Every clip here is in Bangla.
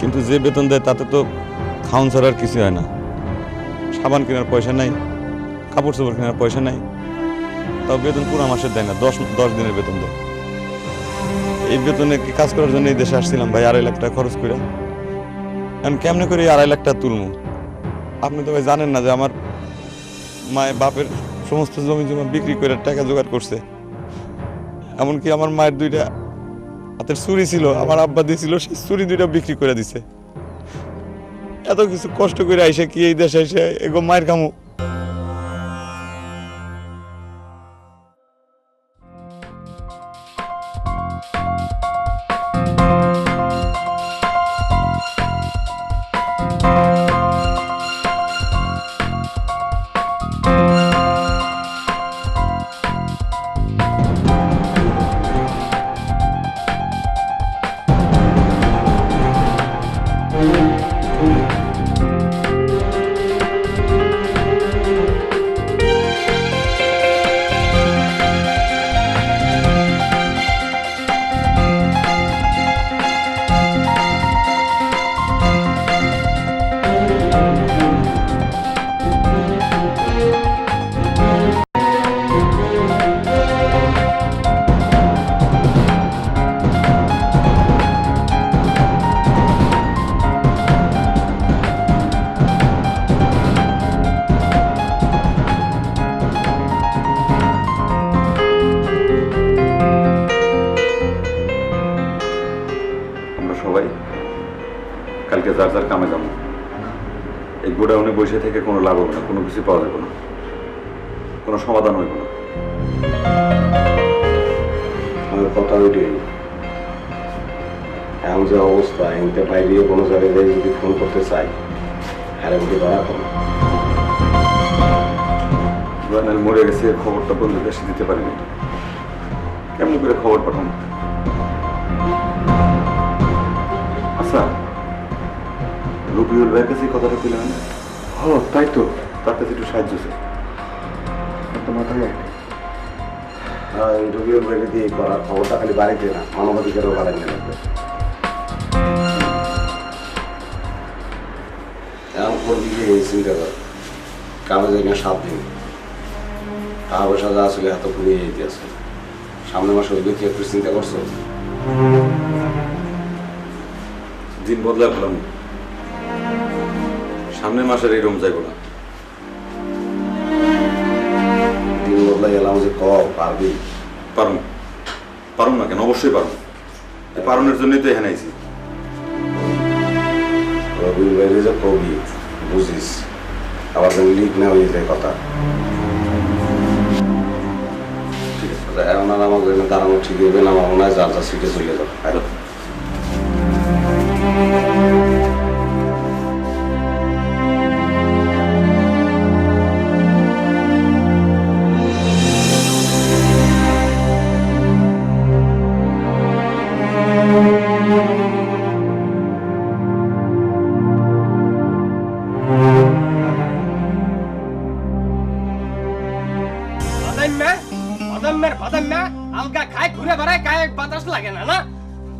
কিন্তু যে বেতন দেয় তাতে তো খাউন ছাড়া আর কিছু হয় না। সাবান কেনার পয়সা নাই, কাপড় চোপড় কেনার পয়সা নাই, তাও বেতন পুরো মাসের দেয় না, দশ দশ দিনের বেতন দেয়। এই বেতনে কি কাজ করার জন্য এই দেশে আসছিলাম ভাই, আড়াই লাখ টাকা খরচ করে। এখন কেমনে করে এই আড়াই লাখ টাকা তুলবো? আপনি তো ভাই জানেন না যে আমার মায়ের বাপের সমস্ত জমি জমা বিক্রি করে টাকা জোগাড় করছে। এমনকি আমার মায়ের দুইটা হাতের চুরি ছিল, আমার আব্বা দিয়েছিল সেই চুরি দুইটা বিক্রি করে দিছে। এত কিছু কষ্ট করে আইসে কি এই দেশে এসে এগো মায়ের কামু আমরা কালকে যার যার কামে যাব। এই গোডাউনে বসে থেকে কোনো লাভ হবে না কোনো কিছু পাওয়া যাবে না। কোনো সমাধান হইব না। আমার কথা ওইটাই। এমন যে অবস্থা এনতে বাইরে কোনো জায়গায় যদি ফোন করতে চাই হ্যাঁ বুঝে ধরা কম জয়নাল মরে গেছে খবরটা বন্ধু দেশে দিতে পারিনি। কেমন করে খবর পাঠানো আচ্ছা রবিউল ভাইয়ের কাছে কথাটা পেলাম না হ তাই তো। তার কাছে একটু সাহায্য চাই। তো মাথায় নাই হ্যাঁ রবিউল ভাইকে দিয়ে করার খবরটা খালি বাড়িতে না মানবাধিকারও লাগবে এমন করবি কি চিন্তা কর কামে যাই না সাত দিন টাকা পয়সা যা আসলে এত পুড়িয়ে যেতে আছে। সামনের মাসে ওই কি একটু চিন্তা করছ? দিন বদলা ফেলাম সামনের মাসের এই রুম যাইব না দিন বদলাই এলাম যে ক পারবি? পারুন পারুন না কেন? অবশ্যই পারুন এই পারণের জন্যই তো এখানে আইছি। রবিউল ভাইরে যে কবি বুঝিস আবার যেন লিক না হয়ে যায় কথা। ঠিক আছে। এখন আর আমাকে দাঁড়ানো ঠিক হবে না আমার মনে হয় যার যার সিটে চলে যাবে। লাগে না না?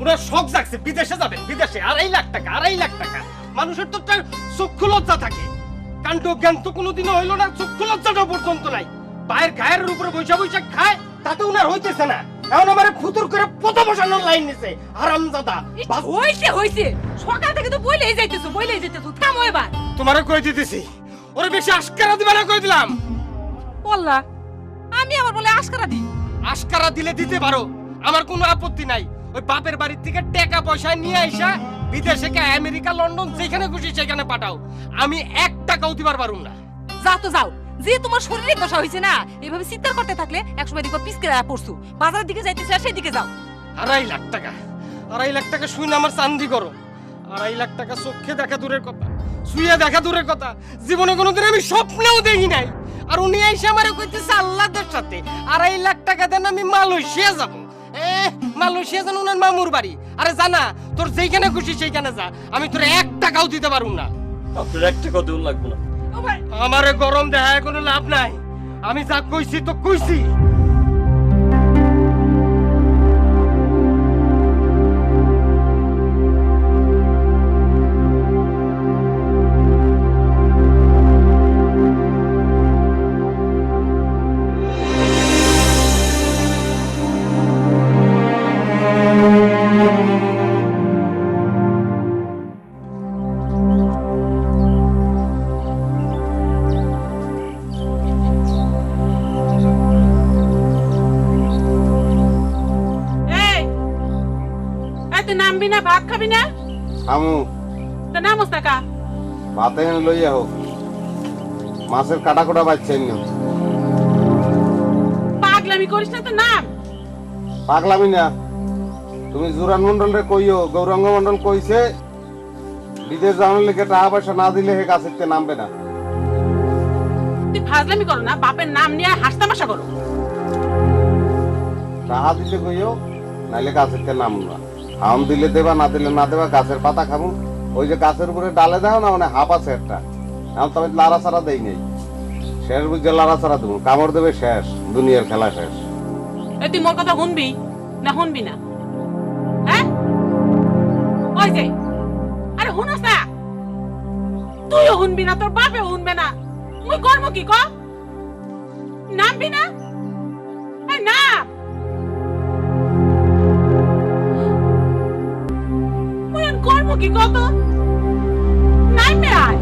ওনার শখ জাগছে বিদেশে যাবেন বিদেশে আড়াই লাখ টাকা আড়াই লাখ টাকা। মানুষের তো একটা চক্ষু লজ্জা থাকে। কাণ্ড জ্ঞান তো কোনোদিনও হইল না চক্ষু লজ্জাটা পর্যন্ত নাই। পায়ের গায়ের উপরে বৈশা বৈশা খায় তাতে উনার হইতেছে না। এখন আমার ফুতুর করে বসানোর লাইন নিছে হইছে হইছে। সকাল থেকে তো বইলেই যাইতেছো বইলেই যাইতেছো। থামো এবার। তোমারে কই দিতেছি? ওরে বেশি আস্কারা দিবা না কই দিলাম? বললা আমি আবার বলে আশকারা দিই। আস্কারা দিলে দিতে পারো। আমার কোনো আপত্তি নাই। ওই বাপের বাড়ির থেকে টাকা পয়সা নিয়ে আইসা বিদেশে কে আমেরিকা লন্ডন যেখানে খুশি সেখানে পাঠাও। আমি এক টাকাও দিবার পারুম না। যাও তো যাও। যে তোমার শরীরে দশা হয়েছে না এভাবে চিন্তা করতে থাকলে একসময় দেখো পিসকে পড়ছু। বাজারের দিকে যাইতেছে আর সেদিকে যাও। আড়াই লাখ টাকা। আড়াই লাখ টাকা শুনে আমার চান্দি করো আড়াই লাখ টাকা চোখে দেখা দূরের কথা শুয়ে দেখা দূরের কথা। জীবনে কোনোদিন আমি স্বপ্নেও দেখি নাই। আর উনি এসে আমারে কইতেছে আল্লাহদের সাথে আড়াই লাখ টাকা দেন আমি মালয়েশিয়া যাব। এ মালয়েশিয়া যেন উনার মামুর বাড়ি। আরে জানা তোর যেখানে খুশি সেইখানে যা। আমি তোর এক টাকাও দিতে পারুম না। আপনার এক টাকাও দেউন লাগবে না। ও ভাই, আমারে গরম দেখায় কোনো লাভ নাই। আমি যা কইছি তো কইছি। ভাত খাবি না? আমু তা ভাতে লইয়া হোক মাছের কাটা কোটা বাচ্চাই না পাগলামি করিস না তো নাম? পাগলামি না। তুমি জুরান মন্ডল রে কইও গৌরাঙ্গ মন্ডল কইছে বিদেশ যাওয়ার লিগে টাকা পয়সা না দিলে হে গাছের নামবে না। তুই ফাজলামি করো না বাপের নাম নিয়ে হাসতামাশা করো। টাকা দিলে কইও নাইলে গাছের নাম না আম দিলে দেবা, না দিলে না দেবা, গাছের পাতা খাব। ওই যে গাছের উপরে ডালে দাও না মানে হাফ আছে একটা। এখন তবে লাড়া ছাড়া দেই নেই। শেষ বুঝে লাড়া ছাড়া দেবো। কামড় দেবে শেষ, দুনিয়ার খেলা শেষ। তুই মোর কথা শুনবি? না শুনবি না। হ্যাঁ? ওই যে। আরে শুনস না। তুইও শুনবি না, তোর বাপেও শুনবে না। মুই কর্ম কি, ক? নামবি না? এই কর্ম কি কত নাই আয়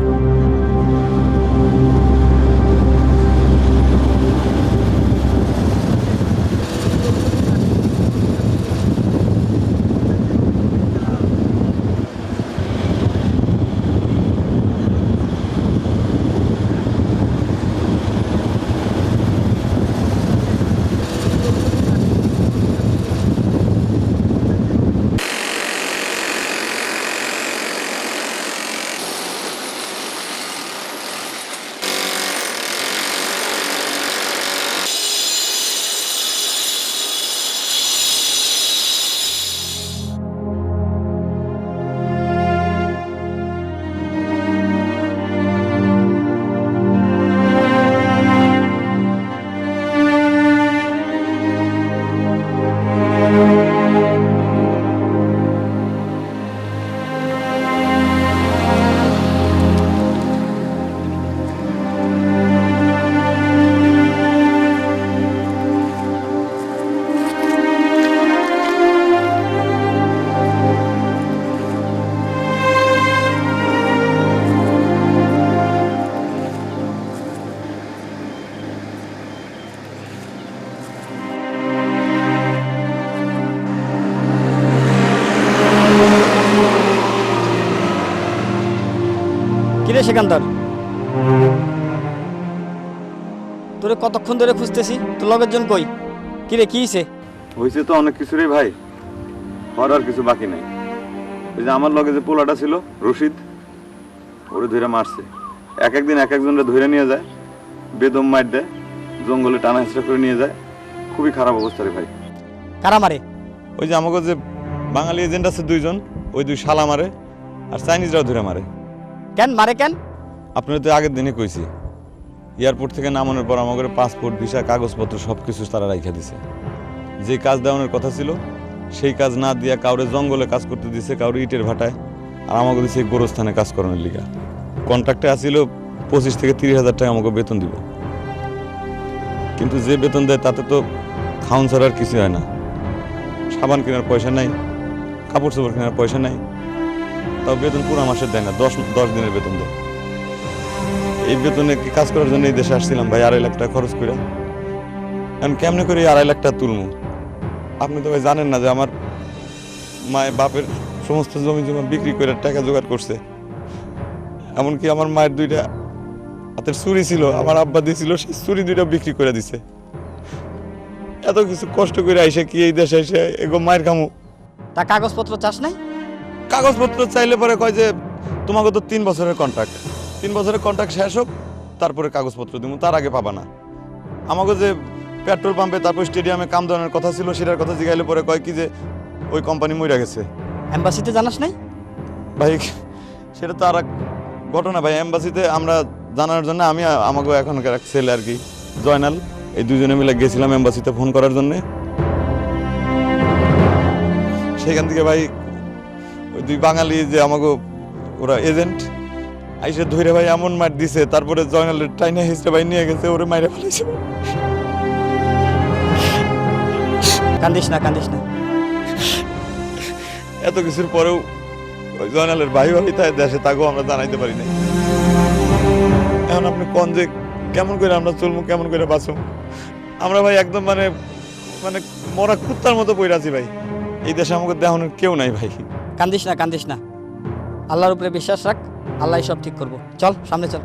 তোরে কতক্ষণ ধরে খুঁজতেছি? তোর লগের জন কই? কিরে কি হইছে? হয়েছে তো অনেক কিছুরই ভাই। হওয়ার আর কিছু বাকি নাই। ওই যে আমার লগে যে পোলাটা ছিল রশিদ ওরে ধরে মারছে। এক একদিন এক একজনরা ধরে নিয়ে যায় বেদম মার দেয় জঙ্গলে টানা হেঁচড়া করে নিয়ে যায়। খুবই খারাপ অবস্থা রে ভাই। কারা মারে? ওই যে আমাকে যে বাঙালি এজেন্ট আছে দুইজন ওই দুই শালা মারে আর চাইনিজরাও ধরে মারে। কেন? মারে কেন? আপনার তো আগের দিনে কইছি। এয়ারপোর্ট থেকে নামানোর পর আমাদের পাসপোর্ট, ভিসা, কাগজপত্র সব কিছু তারা রাইখা দিছে। যে কাজ দেওয়ানোর কথা ছিল, সেই কাজ না দিয়া কাউরে জঙ্গলে কাজ করতে দিছে, কাউরে ইটের ভাটায়। আর আমাকে দিছে গোরস্থানে কাজ করানোর লিগা। কন্ট্রাক্টে আসিল পঁচিশ থেকে তিরিশ হাজার টাকা আমাকে বেতন দিব। কিন্তু যে বেতন দেয় তাতে তো খাউন ছাড়া আর কিছু হয় না। সাবান কেনার পয়সা নাই, কাপড় চোপড় কেনার পয়সা নাই। তাও বেতন পুরো মাসের দেয় না, দশ দশ দিনের বেতন দেয়। এই বেতনে কাজ করার জন্য এই দেশে আসছিলাম ভাই, আড়াই লাখ টাকা খরচ করে। এখন কেমনে করে আড়াই লাখ টাকা তুলবো? আপনি তো ভাই জানেন না যে আমার মায়ের বাপের সমস্ত জমি জমা বিক্রি করে টাকা জোগাড় করছে। এমনকি আমার মায়ের দুইটা হাতের চুরি ছিল, আমার আব্বা দিয়েছিল, সেই চুরি দুইটা বিক্রি করে দিছে। এত কিছু কষ্ট করে আইসে কি এই দেশে এসে এগো মায়ের কামু? তা কাগজপত্র চাস নাই? কাগজপত্র চাইলে পরে কয় যে তোমাকে তো তিন বছরের কন্ট্রাক্ট তিন বছরের কন্ট্রাক্ট শেষ হোক তারপরে কাগজপত্র দিব তার আগে পাবা না। আমাকে যে পেট্রোল পাম্পে তারপর স্টেডিয়ামে কাম দেওয়ানোর কথা ছিল সেটার কথা জিগাইলে পরে কয় কি যে ওই কোম্পানি মইরা গেছে। এম্বাসিতে জানাস নাই? ভাই সেটা তো আর এক ঘটনা ভাই। অ্যাম্বাসিতে আমরা জানার জন্য আমি আমাকে এখনকার এক ছেলে আর কি জয়নাল এই দুজনে মিলে গেছিলাম এম্বাসিতে ফোন করার জন্যে। সেখান থেকে ভাই ওই দুই বাঙালি যে আমাকে ওরা এজেন্ট আইসে ধরে ভাই এমন মার দিছে তারপরে জয়নালের টাইনে হিসেবে ভাই নিয়ে গেছে ওরে মাইরে ফেলেছে কান্দিস না কান্দিস না। এত কিছুর পরেও ওই জয়নালের ভাই ভাই তাই দেশে তাকেও আমরা জানাইতে পারি নাই। এখন আপনি কন যে কেমন করে আমরা চলবো কেমন করে বাঁচবো আমরা ভাই একদম মানে মানে মরা কুত্তার মতো পড়ে আছি ভাই। এই দেশে আমাকে দেখানোর কেউ নাই ভাই। কান্দিস না কান্দিস না। আল্লাহর উপরে বিশ্বাস রাখ আল্লাহ সব ঠিক করব। চল, সামনে চল।